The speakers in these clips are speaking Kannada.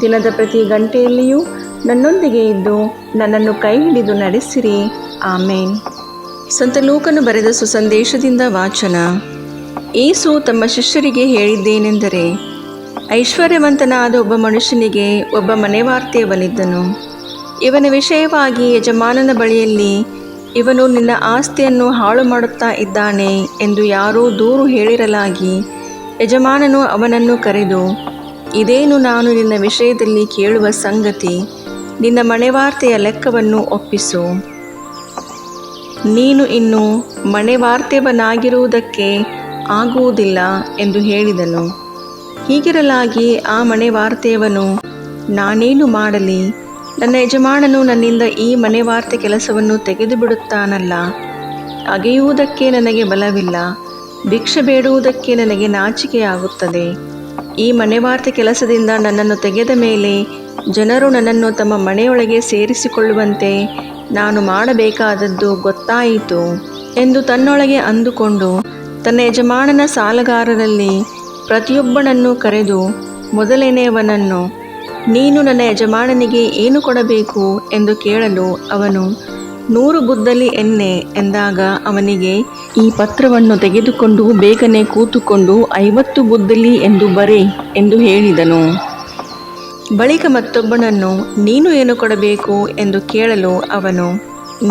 ದಿನದ ಪ್ರತಿ ಗಂಟೆಯಲ್ಲಿಯೂ ನನ್ನೊಂದಿಗೆ ಇದ್ದು ನನ್ನನ್ನು ಕೈ ಹಿಡಿದು ನಡೆಸಿರಿ. ಆಮೇನ್. ಸಂತ ಲೂಕನು ಬರೆದ ಸುಸಂದೇಶದಿಂದ ವಾಚನ. ಏಸು ತಮ್ಮ ಶಿಷ್ಯರಿಗೆ ಹೇಳಿದ್ದೇನೆಂದರೆ, ಐಶ್ವರ್ಯವಂತನಾದ ಒಬ್ಬ ಮನುಷ್ಯನಿಗೆ ಒಬ್ಬ ಮನೆವಾರ್ತೆಯವನಿದ್ದನು ಇವನ ವಿಷಯವಾಗಿ ಯಜಮಾನನ ಬಳಿಯಲ್ಲಿ, ಇವನು ನಿನ್ನ ಆಸ್ತಿಯನ್ನು ಹಾಳು ಮಾಡುತ್ತಾ ಇದ್ದಾನೆ ಎಂದು ಯಾರೋ ದೂರು ಹೇಳಿರಲಾಗಿ, ಯಜಮಾನನು ಅವನನ್ನು ಕರೆದು ಇದೇನು ನಾನು ನಿನ್ನ ವಿಷಯದಲ್ಲಿ ಕೇಳುವ ಸಂಗತಿ? ನಿನ್ನ ಮನೆವಾರ್ತೆಯ ಲೆಕ್ಕವನ್ನು ಒಪ್ಪಿಸು. ನೀನು ಇನ್ನು ಮನೆವಾರ್ತೆವನಾಗಿರುವುದಕ್ಕೆ ಆಗುವುದಿಲ್ಲ ಎಂದು ಹೇಳಿದನು. ಹೀಗಿರಲಾಗಿ ಆ ಮನೆವಾರ್ತೆಯವನು, ನಾನೇನು ಮಾಡಲಿ? ನನ್ನ ಯಜಮಾನನು ನನ್ನಿಂದ ಈ ಮನೆವಾರ್ತೆ ಕೆಲಸವನ್ನು ತೆಗೆದು ಬಿಡುತ್ತಾನಲ್ಲ ಅಗೆಯುವುದಕ್ಕೆ ನನಗೆ ಬಲವಿಲ್ಲ. ಭಿಕ್ಷೆ ಬೇಡುವುದಕ್ಕೆ ನನಗೆ ನಾಚಿಕೆಯಾಗುತ್ತದೆ. ಈ ಮನೆವಾರ್ತೆ ಕೆಲಸದಿಂದ ನನ್ನನ್ನು ತೆಗೆದ ಮೇಲೆ ಜನರು ನನ್ನನ್ನು ತಮ್ಮ ಮನೆಯೊಳಗೆ ಸೇರಿಸಿಕೊಳ್ಳುವಂತೆ ನಾನು ಮಾಡಬೇಕಾದದ್ದು ಗೊತ್ತಾಯಿತು ಎಂದು ತನ್ನೊಳಗೆ ಅಂದುಕೊಂಡು ತನ್ನ ಯಜಮಾನನ ಸಾಲಗಾರರಲ್ಲಿ ಪ್ರತಿಯೊಬ್ಬನನ್ನು ಕರೆದು, ಮೊದಲನೆಯವನನ್ನು, ನೀನು ನನ್ನ ಯಜಮಾನನಿಗೆ ಏನು ಕೊಡಬೇಕು? ಎಂದು ಕೇಳಲು ಅವನು ನೂರು ಬುದ್ದಲಿ ಎಣ್ಣೆ ಎಂದಾಗ ಅವನಿಗೆ ಈ ಪತ್ರವನ್ನು ತೆಗೆದುಕೊಂಡು ಬೇಗನೆ ಕೂತುಕೊಂಡು ಐವತ್ತು ಬುದ್ದಲಿ ಎಂದು ಬರೆ ಎಂದು ಹೇಳಿದನು. ಬಳಿಕ ಮತ್ತೊಬ್ಬನನ್ನು, ನೀನು ಏನು ಕೊಡಬೇಕು? ಎಂದು ಕೇಳಲು ಅವನು,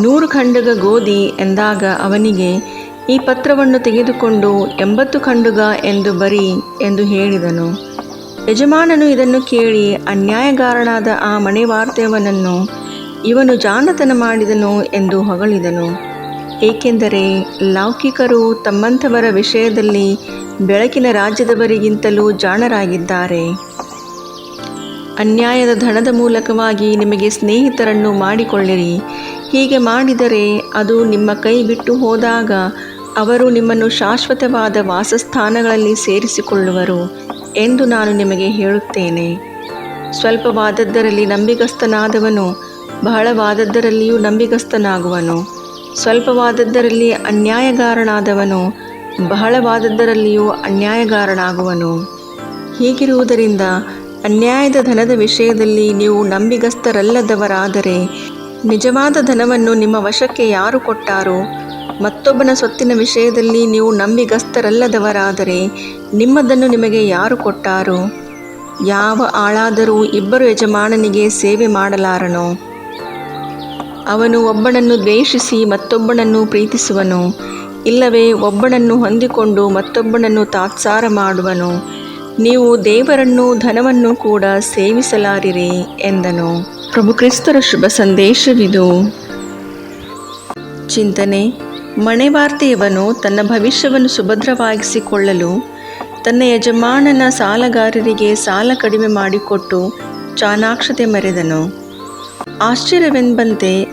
ನೂರು ಖಂಡುಗ ಗೋಧಿ ಎಂದಾಗ ಅವನಿಗೆ, ಈ ಪತ್ರವನ್ನು ತೆಗೆದುಕೊಂಡು ಎಂಬತ್ತು ಖಂಡುಗ ಎಂದು ಬರಿ ಎಂದು ಹೇಳಿದನು. ಯಜಮಾನನು ಇದನ್ನು ಕೇಳಿ ಅನ್ಯಾಯಗಾರನಾದ ಆ ಮನೆವಾರ್ತೆಯವನನ್ನು ಇವನು ಜಾಣತನ ಮಾಡಿದನು ಎಂದು ಹೊಗಳಿದನು. ಏಕೆಂದರೆ ಲೌಕಿಕರು ತಮ್ಮಂಥವರ ವಿಷಯದಲ್ಲಿ ಬೆಳಕಿನ ರಾಜ್ಯದವರಿಗಿಂತಲೂ ಜಾಣರಾಗಿದ್ದಾರೆ. ಅನ್ಯಾಯದ ಧನದ ಮೂಲಕವಾಗಿ ನಿಮಗೆ ಸ್ನೇಹಿತರನ್ನು ಮಾಡಿಕೊಳ್ಳಿರಿ. ಹೀಗೆ ಮಾಡಿದರೆ ಅದು ನಿಮ್ಮ ಕೈ ಬಿಟ್ಟು ಹೋದಾಗ ಅವರು ನಿಮ್ಮನ್ನು ಶಾಶ್ವತವಾದ ವಾಸಸ್ಥಾನಗಳಲ್ಲಿ ಸೇರಿಸಿಕೊಳ್ಳುವರು ಎಂದು ನಾನು ನಿಮಗೆ ಹೇಳುತ್ತೇನೆ. ಸ್ವಲ್ಪವಾದದ್ದರಲ್ಲಿ ನಂಬಿಗಸ್ತನಾದವನು ಬಹಳವಾದದ್ದರಲ್ಲಿಯೂ ನಂಬಿಗಸ್ತನಾಗುವನು. ಸ್ವಲ್ಪವಾದದ್ದರಲ್ಲಿ ಅನ್ಯಾಯಗಾರನಾದವನು, ಬಹಳವಾದದ್ದರಲ್ಲಿಯೂ ಅನ್ಯಾಯಗಾರನಾಗುವನು. ಹೀಗಿರುವುದರಿಂದ ಅನ್ಯಾಯದ ಧನದ ವಿಷಯದಲ್ಲಿ ನೀವು ನಂಬಿಗಸ್ತರಲ್ಲದವರಾದರೆ ನಿಜವಾದ ಧನವನ್ನು ನಿಮ್ಮ ವಶಕ್ಕೆ ಯಾರು ಕೊಟ್ಟಾರೋ, ಮತ್ತೊಬ್ಬನ ಸ್ವತ್ತಿನ ವಿಷಯದಲ್ಲಿ ನೀವು ನಂಬಿಗಸ್ತರಲ್ಲದವರಾದರೆ ನಿಮ್ಮದನ್ನು ನಿಮಗೆ ಯಾರು ಕೊಟ್ಟಾರೋ? ಯಾವ ಆಳಾದರೂ ಇಬ್ಬರು ಯಜಮಾನನಿಗೆ ಸೇವೆ ಮಾಡಲಾರನೋ? ಅವನು ಒಬ್ಬನನ್ನು ದ್ವೇಷಿಸಿ ಮತ್ತೊಬ್ಬನನ್ನು ಪ್ರೀತಿಸುವನು. ಇಲ್ಲವೇ, ಒಬ್ಬನನ್ನು ಹೊಂದಿಕೊಂಡು ಮತ್ತೊಬ್ಬನನ್ನು ತಾತ್ಸಾರ ಮಾಡುವನು. ನೀವು ದೇವರನ್ನು, ಧನವನ್ನು ಕೂಡ ಸೇವಿಸಲಾರಿರಿ, ಎಂದನು. ಪ್ರಭು ಕ್ರಿಸ್ತರ ಶುಭ ಸಂದೇಶವಿದು. ಚಿಂತನೆ, ಮಣೆವಾರ್ತೆಯವನು ತನ್ನ ಭವಿಷ್ಯವನ್ನು ಸುಭದ್ರವಾಗಿಸಿಕೊಳ್ಳಲು ತನ್ನ ಯಜಮಾನನ ಸಾಲಗಾರರಿಗೆ ಸಾಲ ಕಡಿಮೆ ಮಾಡಿಕೊಟ್ಟು ಚಾಣಾಕ್ಷತೆ ಮೆರೆದನು. ಆಶ್ಚರ್ಯವೆಂಬಂತೆ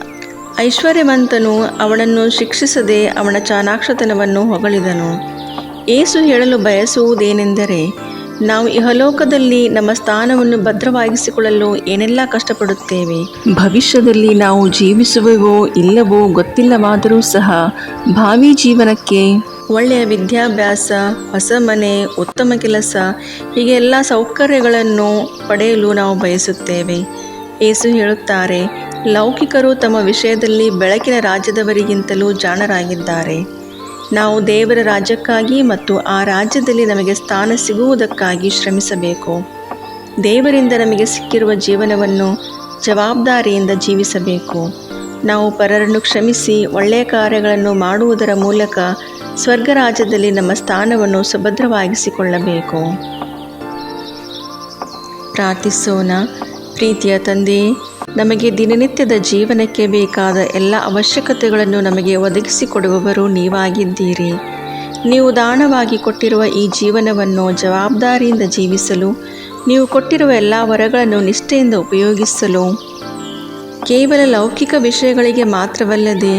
ಐಶ್ವರ್ಯವಂತನು ಅವನನ್ನು ಶಿಕ್ಷಿಸದೆ ಅವನ ಚಾಣಾಕ್ಷತನವನ್ನು ಹೊಗಳಿದನು. ಏಸು ಹೇಳಲು ಬಯಸುವುದೇನೆಂದರೆ ನಾವು ಇಹಲೋಕದಲ್ಲಿ ನಮ್ಮ ಸ್ಥಾನವನ್ನು ಭದ್ರವಾಗಿಸಿಕೊಳ್ಳಲು ಏನೆಲ್ಲ ಕಷ್ಟಪಡುತ್ತೇವೆ? ಭವಿಷ್ಯದಲ್ಲಿ ನಾವು ಜೀವಿಸುವೆವೋ ಇಲ್ಲವೋ ಗೊತ್ತಿಲ್ಲವಾದರೂ ಸಹ ಭಾವಿ ಜೀವನಕ್ಕೆ ಒಳ್ಳೆಯ ವಿದ್ಯಾಭ್ಯಾಸ ಹೊಸ ಮನೆ ಉತ್ತಮ ಕೆಲಸ ಹೀಗೆ ಎಲ್ಲ ಸೌಕರ್ಯಗಳನ್ನು ಪಡೆಯಲು ನಾವು ಬಯಸುತ್ತೇವೆ. ಏಸು ಹೇಳುತ್ತಾರೆ, ಲೌಕಿಕರು ತಮ್ಮ ವಿಷಯದಲ್ಲಿ ಬೆಳಕಿನ ರಾಜ್ಯದವರಿಗಿಂತಲೂ ಜಾಣರಾಗಿದ್ದಾರೆ. ನಾವು ದೇವರ ರಾಜ್ಯಕ್ಕಾಗಿ ಮತ್ತು ಆ ರಾಜ್ಯದಲ್ಲಿ ನಮಗೆ ಸ್ಥಾನ ಸಿಗುವುದಕ್ಕಾಗಿ ಶ್ರಮಿಸಬೇಕು. ದೇವರಿಂದ ನಮಗೆ ಸಿಕ್ಕಿರುವ ಜೀವನವನ್ನು ಜವಾಬ್ದಾರಿಯಿಂದ ಜೀವಿಸಬೇಕು. ನಾವು ಪರರನ್ನು ಕ್ಷಮಿಸಿ ಒಳ್ಳೆಯ ಕಾರ್ಯಗಳನ್ನು ಮಾಡುವುದರ ಮೂಲಕ ಸ್ವರ್ಗ ರಾಜ್ಯದಲ್ಲಿ ನಮ್ಮ ಸ್ಥಾನವನ್ನು ಸುಭದ್ರವಾಗಿಸಿಕೊಳ್ಳಬೇಕು. ಪ್ರಾರ್ಥಿಸೋಣ. ಪ್ರೀತಿಯ ತಂದೆ, ನಮಗೆ ದಿನನಿತ್ಯದ ಜೀವನಕ್ಕೆ ಬೇಕಾದ ಎಲ್ಲ ಅವಶ್ಯಕತೆಗಳನ್ನು ನಮಗೆ ಒದಗಿಸಿಕೊಡುವವರು ನೀವಾಗಿದ್ದೀರಿ. ನೀವು ದಾನವಾಗಿ ಕೊಟ್ಟಿರುವ ಈ ಜೀವನವನ್ನು ಜವಾಬ್ದಾರಿಯಿಂದ ಜೀವಿಸಲು, ನೀವು ಕೊಟ್ಟಿರುವ ಎಲ್ಲ ವರಗಳನ್ನು ನಿಷ್ಠೆಯಿಂದ ಉಪಯೋಗಿಸಲು, ಕೇವಲ ಲೌಕಿಕ ವಿಷಯಗಳಿಗೆ ಮಾತ್ರವಲ್ಲದೆ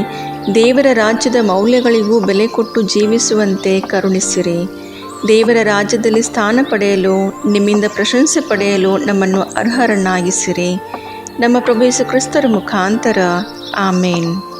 ದೇವರ ರಾಜ್ಯದ ಮೌಲ್ಯಗಳಿಗೂ ಬೆಲೆ ಕೊಟ್ಟು ಜೀವಿಸುವಂತೆ ಕರುಣಿಸಿರಿ. ದೇವರ ರಾಜ್ಯದಲ್ಲಿ ಸ್ಥಾನ ಪಡೆಯಲು, ನಿಮ್ಮಿಂದ ಪ್ರಶಂಸೆ ಪಡೆಯಲು ನಮ್ಮನ್ನು ಅರ್ಹರನ್ನಾಗಿಸಿರಿ. ನಮ್ಮ ಪ್ರಭು ಯೇಸು ಕ್ರಿಸ್ತರ ಮುಖಾಂತರ. ಆಮೇನ್.